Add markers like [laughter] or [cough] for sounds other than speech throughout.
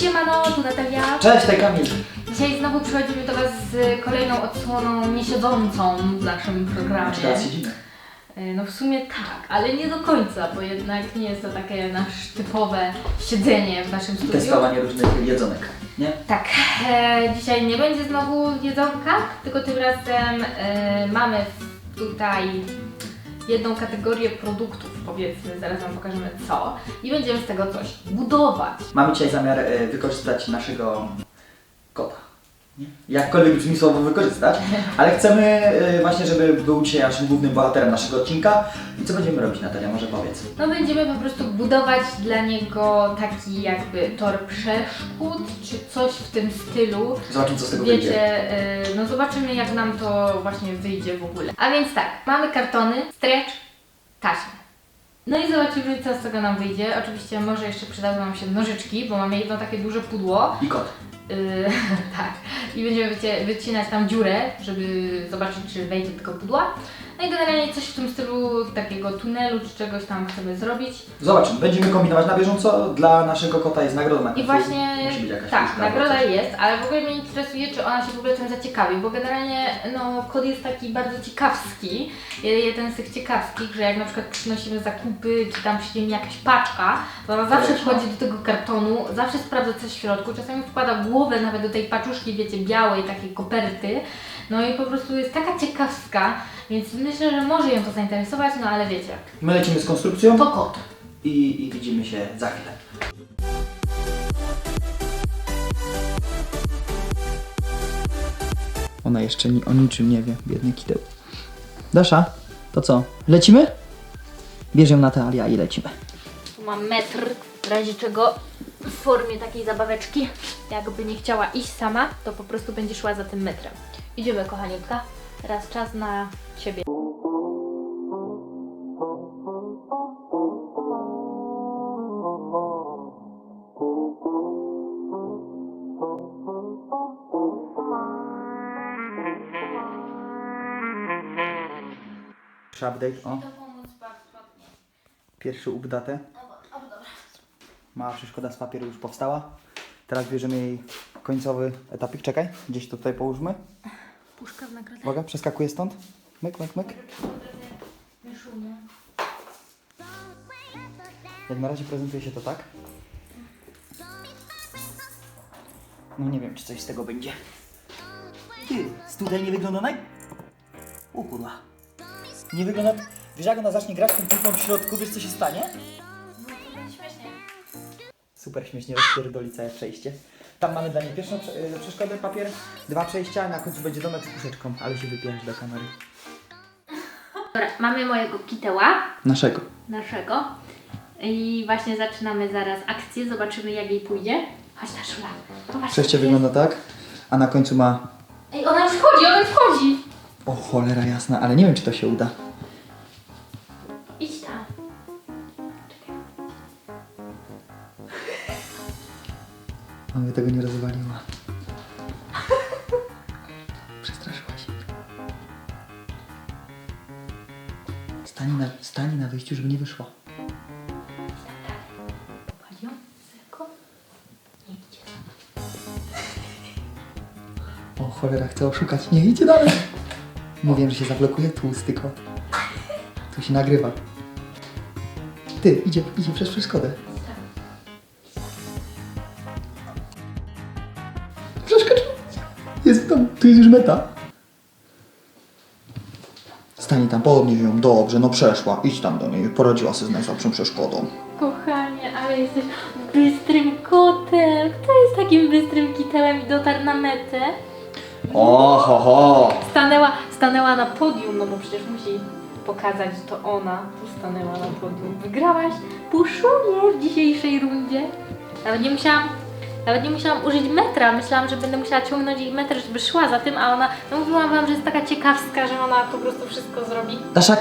Siemano, tu Natalia. Cześć, tutaj Kamil. Dzisiaj znowu przychodzimy do Was z kolejną odsłoną niesiedzącą w naszym programie. Czy teraz siedzimy? No w sumie tak, ale nie do końca, bo jednak nie jest to takie nasze typowe siedzenie w naszym studiu. Testowanie różnych jedzonek, nie? Tak, e, dzisiaj nie będzie znowu jedzonka, tylko tym razem e, mamy tutaj jedną kategorię produktów, powiedzmy, zaraz Wam pokażemy co, i będziemy z tego coś budować. Mamy dzisiaj zamiar e, wykorzystać naszego? Jakkolwiek brzmi słowo wykorzystać, ale chcemy e, właśnie, żeby był dzisiaj naszym głównym bohaterem naszego odcinka. I co będziemy robić, Natalia? Może powiedz. No będziemy po prostu budować dla niego taki jakby tor przeszkód, czy coś w tym stylu. Zobaczymy, co z tego wyjdzie. Wiecie, y, no zobaczymy jak nam to właśnie wyjdzie w ogóle. A więc tak, mamy kartony, stretch, taśmę. No i zobaczymy co z tego nam wyjdzie. Oczywiście może jeszcze przydadzą nam się nożyczki, bo mamy jedno takie duże pudło. I kot. Yy, [laughs] tak. I będziemy wycinać tam dziurę, żeby zobaczyć, czy wejdzie tego pudła. No i generalnie coś w tym stylu takiego tunelu, czy czegoś tam chcemy zrobić. Zobaczymy, będziemy kombinować na bieżąco. Dla naszego kota jest nagroda na I końcu. właśnie, Musi być jakaś tak, puszka albo nagroda coś. jest, ale w ogóle mnie interesuje, czy ona się w ogóle tym zaciekawi, bo generalnie no, kod jest taki bardzo ciekawski, jeden z tych ciekawskich, że jak na przykład przynosimy zakupy, czy tam przyjdzie mi jakaś paczka, to ona zawsze wchodzi do tego kartonu, zawsze sprawdza coś w środku, czasami wkłada głowę nawet do tej paczuszki, wiecie, białej, takiej koperty, no i po prostu jest taka ciekawska, więc myślę, że może ją to zainteresować, no ale wiecie, My lecimy z konstrukcją to kot. i, i widzimy się za chwilę. Ona jeszcze ni o niczym nie wie, biedny kideł. Dasza, to co? Lecimy? Bierz ją Natalia i lecimy. Tu mam metr, w razie czego w formie takiej zabaweczki. Jakby nie chciała iść sama, to po prostu będzie szła za tym metrem. Idziemy, kochaniutka. Teraz czas na Ciebie. Update, o. Pierwszy update. Mała przeszkoda z papieru już powstała. Teraz bierzemy jej końcowy etapik. Czekaj, gdzieś to tutaj połóżmy. Puszka w nagrodę. Uwaga, przeskakuję stąd. Myk, myk, myk. Myszunie. Jak na razie prezentuje się to tak. No nie wiem, czy coś z tego będzie. Ty, tutaj nie wygląda naj... O kurwa. Nie wygląda... Wiesz jak ona zacznie grać tym piłką w środku, wiesz co się stanie? Śmiesznie. Super śmiesznie rozpierdoli całe przejście. Tam mamy dla niej pierwszą prze- y, przeszkodę, papier, dwa przejścia, na końcu będzie domek z puszeczką, ale się wypierasz do kamery. Dobra, mamy mojego kiteła, Naszego. naszego. I właśnie zaczynamy zaraz akcję. Zobaczymy, jak jej pójdzie. Chodź, Taszula. Popatrz, Przejście jest. wygląda tak, a na końcu ma... Ej, ona już wchodzi, ona już wchodzi. O cholera jasna, ale nie wiem czy to się uda. Mamy tego nie rozwaliła. [laughs] Przestraszyła się. Stani na, stani na wyjściu, żeby nie wyszła. Popatrz ją, lekko. Nie idzie. O cholera, chce oszukać. Nie idzie dalej. Mówiłem, że się zablokuje tłusty kot. Tu się nagrywa. Ty, idzie, idzie przez przeszkodę. Tu jest już meta. Stanie tam, podnieś ją, dobrze, no przeszła. Idź tam do niej, poradziła sobie z najsłabszą przeszkodą. Kochanie, ale jesteś bystrym kotem. Kto jest takim bystrym kitełem i dotarł na metę? O, ho, ho. Stanęła, stanęła na podium, no bo przecież musi pokazać, że to ona tu stanęła na podium. Wygrałaś puszunie w dzisiejszej rundzie. Nawet nie musiałam, nawet nie musiałam użyć metra. Myślałam, że będę musiała ciągnąć jej metr, żeby szła za tym, a ona, no mówiłam wam, że jest taka ciekawska, że ona po prostu wszystko zrobi. Dasza.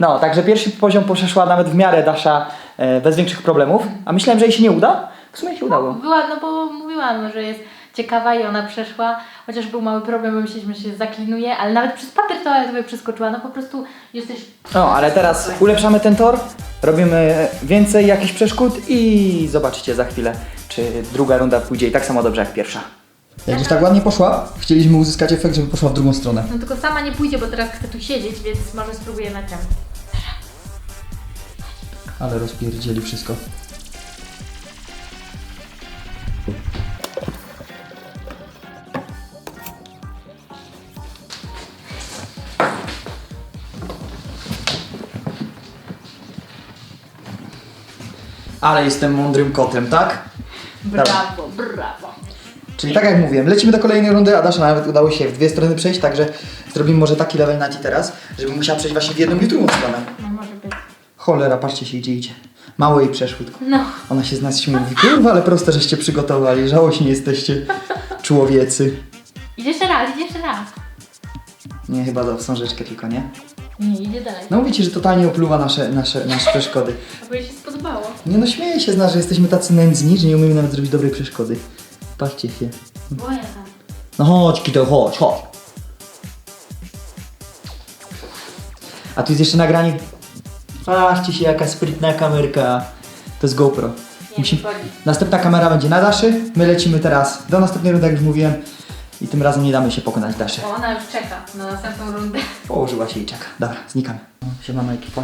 No, także pierwszy poziom przeszła nawet w miarę Dasza e, bez większych problemów. A myślałem, że jej się nie uda. W sumie się udało. Była, no bo mówiłam, że jest ciekawa i ona przeszła, chociaż był mały problem, bo myśleliśmy, że się zaklinuje, ale nawet przez papier toaletowy przeskoczyła, no po prostu jesteś... No, ale teraz ulepszamy ten tor, robimy więcej jakichś przeszkód i zobaczycie za chwilę, czy druga runda pójdzie i tak samo dobrze jak pierwsza. Jak już tak ładnie poszła, chcieliśmy uzyskać efekt, żeby poszła w drugą stronę. No tylko sama nie pójdzie, bo teraz chcę tu siedzieć, więc może spróbuję na tym. Ale rozpierdzieli wszystko. Ale jestem mądrym kotem, tak? Brawo, brawo. Czyli tak jak mówiłem, lecimy do kolejnej rundy, a Dasza nawet udało się w dwie strony przejść, także zrobimy może taki level Nati teraz, żeby musiała przejść właśnie w jedną i drugą stronę. No może być. Cholera, patrzcie się gdzie idzie. Mało jej przeszło, tylko No. ona się z nas śmieje, mówi, kurwa, ale proste, żeście przygotowali, żałośni jesteście, człowiecy. Idzie jeszcze raz, idzie jeszcze raz. Nie, chyba za wstążeczkę tylko, nie? Nie, idzie dalej. No mówicie, że totalnie opluwa nasze, nasze, nasze przeszkody. A bo jej się spodobało. Nie no, śmieje się z nas, że jesteśmy tacy nędzni, że nie umiemy nawet zrobić dobrej przeszkody. Patrzcie się. Boję tam. No chodź, Kito, chodź, chodź. A tu jest jeszcze nagranie. Patrzcie się, jaka sprytna kamerka. To jest GoPro. Nie, Musi- nie chodzi. Następna kamera będzie na Daszy. My lecimy teraz do następnej rundy, jak już mówiłem. I tym razem nie damy się pokonać Daszy. O, ona już czeka na następną rundę. Położyła się i czeka. Dobra, znikamy. Siemano ekipa.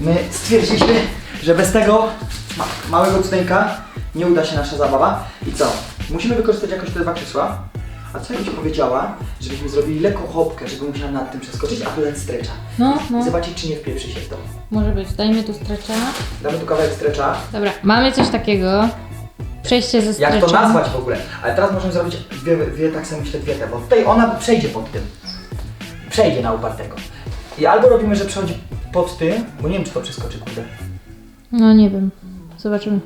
My stwierdziliśmy, że bez tego ma małego cudeńka nie uda się nasza zabawa. I co? Musimy wykorzystać jakoś te dwa krzesła. A co jakbyś powiedziała, żebyśmy zrobili lekką hopkę, żeby musiała nad tym przeskoczyć, a dać strecza. No, I no. zobaczyć, czy nie wpieprzy się w to. Może być. Dajmy tu strecza. Damy tu kawałek strecza. Dobra, mamy coś takiego. Przejście ze Jak streczem. to nazwać w ogóle? Ale teraz możemy zrobić dwie, dwie tak samo myślę, dwie te, bo tutaj ona przejdzie pod tym. Przejdzie na upartego. I albo robimy, że przechodzi pod tym, bo nie wiem, czy to przeskoczy, kurde. No nie wiem. Zobaczymy.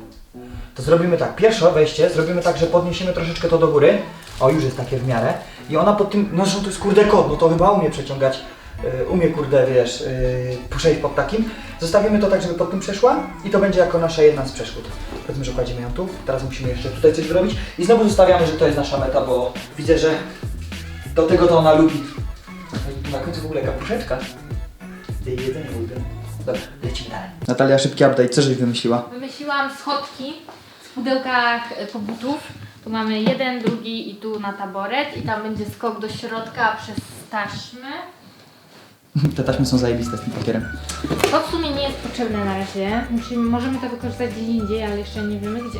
To zrobimy tak, pierwsze wejście zrobimy tak, że podniesiemy troszeczkę to do góry. O, już jest takie w miarę. I ona pod tym, no że to jest kurde kot, no to chyba umie przeciągać, umie kurde, wiesz, yy, przejść pod takim. Zostawimy to tak, żeby pod tym przeszła i to będzie jako nasza jedna z przeszkód. Powiedzmy, że kładziemy ją tu, teraz musimy jeszcze tutaj coś zrobić i znowu zostawiamy, że to jest nasza meta, bo widzę, że do tego to ona lubi. Na końcu w ogóle kapuszeczka. Jej jedzenie byłby. Dobra, lecimy dalej. Natalia, szybki update, co żeś wymyśliła? Wymyśliłam schodki w pudełkach e, pobutów. Tu mamy jeden, drugi i tu na taboret i tam będzie skok do środka przez taśmy. [laughs] Te taśmy są zajebiste z tym papierem. To w sumie nie jest potrzebne na razie. Musimy, możemy to wykorzystać gdzie indziej, ale jeszcze nie wiemy gdzie.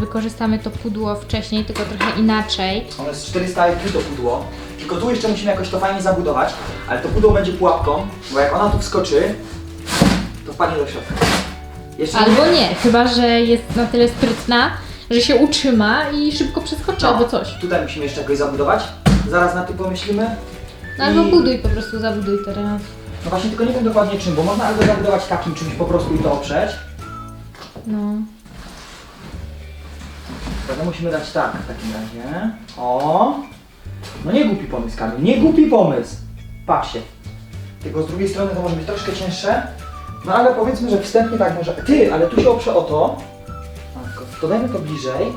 Wykorzystamy to pudło wcześniej, tylko trochę inaczej. Ono jest 400 IQ to pudło, tylko tu jeszcze musimy jakoś to fajnie zabudować, ale to pudło będzie pułapką, bo jak ona tu wskoczy, to wpadnie do środka. Jeszcze Albo nie, chyba że jest na tyle sprytna, że się utrzyma i szybko przeskoczy albo coś. Tutaj musimy jeszcze jakoś zabudować, zaraz na tym pomyślimy. No albo I- buduj po prostu, zabuduj teraz. No właśnie, tylko nie wiem dokładnie czym, bo można albo zabudować takim czymś po prostu i to oprzeć, No. Prawda? Musimy dać tak w takim razie. O! No nie głupi pomysł, Kamil, nie głupi pomysł. Patrzcie. Tylko z drugiej strony to może być troszkę cięższe. No ale powiedzmy, że wstępnie tak może. Ty, ale tu się oprze o to. Matko, To dajmy to bliżej,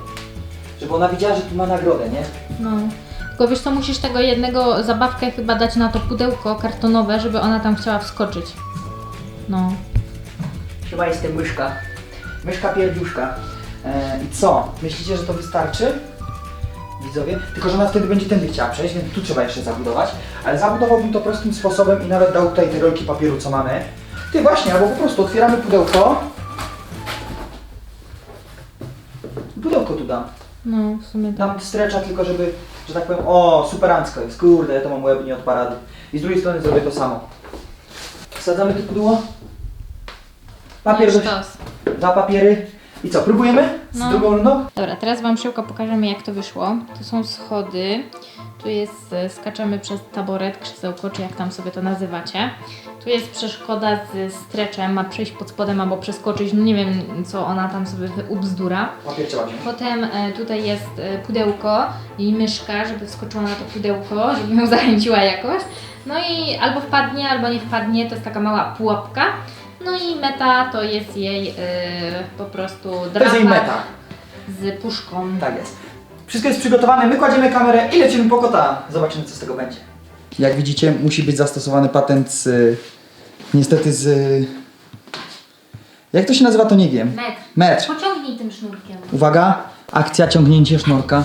żeby ona widziała, że tu ma nagrodę, nie? No. Tylko wiesz co, musisz tego jednego zabawkę chyba dać na to pudełko kartonowe, żeby ona tam chciała wskoczyć. No. Chyba jestem myszka. Myszka pierdziuszka. E, I co? Myślicie, że to wystarczy? Widzowie? Tylko, że ona wtedy będzie tędy chciała przejść, więc tu trzeba jeszcze zabudować. Ale zabudowałbym to prostym sposobem i nawet dał tutaj te rolki papieru, co mamy. Ty właśnie, albo po prostu otwieramy pudełko. Pudełko tu dam. No, w sumie tak. Dam strecza tylko, żeby, że tak powiem, o, superancko jest, kurde, ja to mam łeb nie od parady. I z drugiej strony zrobię to samo. Wsadzamy tu pudło. Papier do, sztos. Dwa papiery. I co, próbujemy? Z No. drugą rundą? Dobra, teraz Wam szybko pokażemy jak to wyszło. Tu są schody, tu jest, e, skaczemy przez taboret, krzesełko, czy jak tam sobie to nazywacie. Tu jest przeszkoda z streczem, ma przejść pod spodem albo przeskoczyć, no nie wiem co ona tam sobie ubzdura. Potem e, tutaj jest e, pudełko i myszka, żeby wskoczyła na to pudełko, żeby ją [laughs] zachęciła jakoś. No i albo wpadnie, albo nie wpadnie, to jest taka mała pułapka. No i meta to jest jej e, po prostu To jest jej meta. z puszką. Tak jest. Wszystko jest przygotowane, my kładziemy kamerę i lecimy po kota. Zobaczymy co z tego będzie. Jak widzicie, musi być zastosowany patent z... Niestety z... Jak to się nazywa, to nie wiem. Metr. Metr. Pociągnij tym sznurkiem. Uwaga, Akcja ciągnięcie sznurka.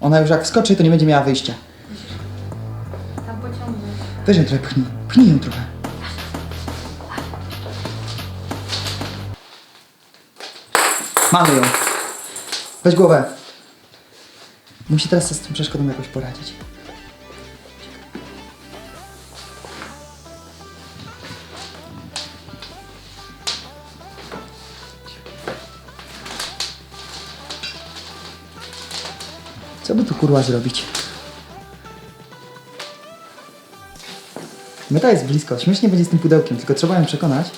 Ona już jak skoczy, to nie będzie miała wyjścia. Tam pociągnąć. Weź ją trochę pchnij. Pchnij ją trochę. Mamy ją. Weź głowę. Musi teraz z tą przeszkodą jakoś poradzić. Co by tu kurwa zrobić? Meta jest blisko. Śmiesznie będzie z tym pudełkiem, tylko trzeba ją przekonać.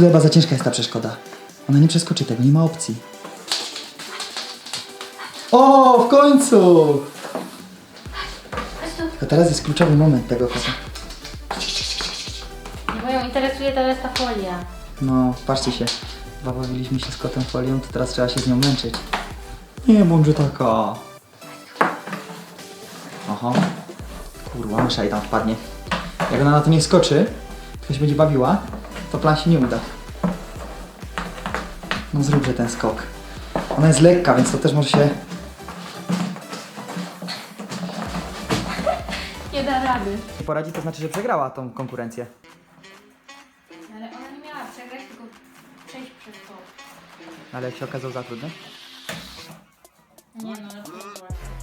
Chyba za ciężka jest ta przeszkoda. Ona nie przeskoczy tego, nie ma opcji. O, w końcu! Tylko teraz jest kluczowy moment tego kota. Nie moją interesuje teraz ta folia. No, patrzcie się. Bawiliśmy się z kotem folią, to teraz trzeba się z nią męczyć. Nie bądźże taka. Aha. Kurwa, mysza jej tam wpadnie. Jak ona na to nie skoczy, tylko się będzie bawiła, to plan się nie uda. No zróbże ten skok. Ona jest lekka, więc to też może się... Nie da rady. Poradzi, to znaczy, że przegrała tą konkurencję. Ale ona nie miała przegrać, tylko przejść przez to. Ale jak się okazał za trudny?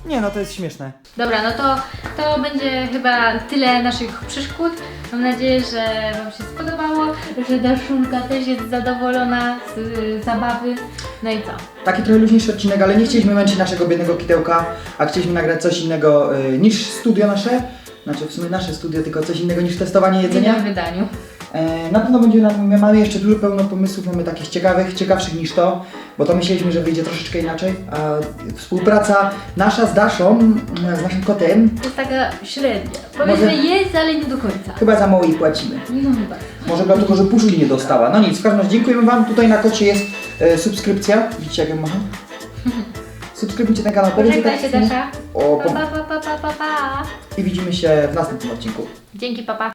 Nie no, to jest śmieszne. Dobra, no to, to będzie chyba tyle naszych przeszkód. Mam nadzieję, że Wam się spodobało, że Daszulka też jest zadowolona z y, zabawy. No i co? Taki trochę luźniejszy odcinek, ale nie chcieliśmy męczyć naszego biednego kitełka, a chcieliśmy nagrać coś innego y, niż studio nasze. Znaczy w sumie nasze studio, tylko coś innego niż testowanie W jedzenia. innym wydaniu. E, na pewno będzie nam, mamy jeszcze dużo pełno pomysłów, mamy takich ciekawych, ciekawszych niż to, bo to myśleliśmy, że wyjdzie troszeczkę inaczej, a współpraca nasza z Daszą, z naszym kotem, jest taka średnia. Powiedzmy Może- jest, ale nie do końca. chyba za mało jej płacimy. No chyba. Może dlatego, że puszki nie dostała. No nic, w każdym razie dziękujemy Wam. Tutaj na kocie jest e, subskrypcja. Widzicie jak ją macham? [laughs] Subskrybujcie ten kanał. Pożegnaj się tak- Dasza. O, Pa, pa, pa, pa, pa, pa, pa. I widzimy się w następnym odcinku. Dzięki, papa.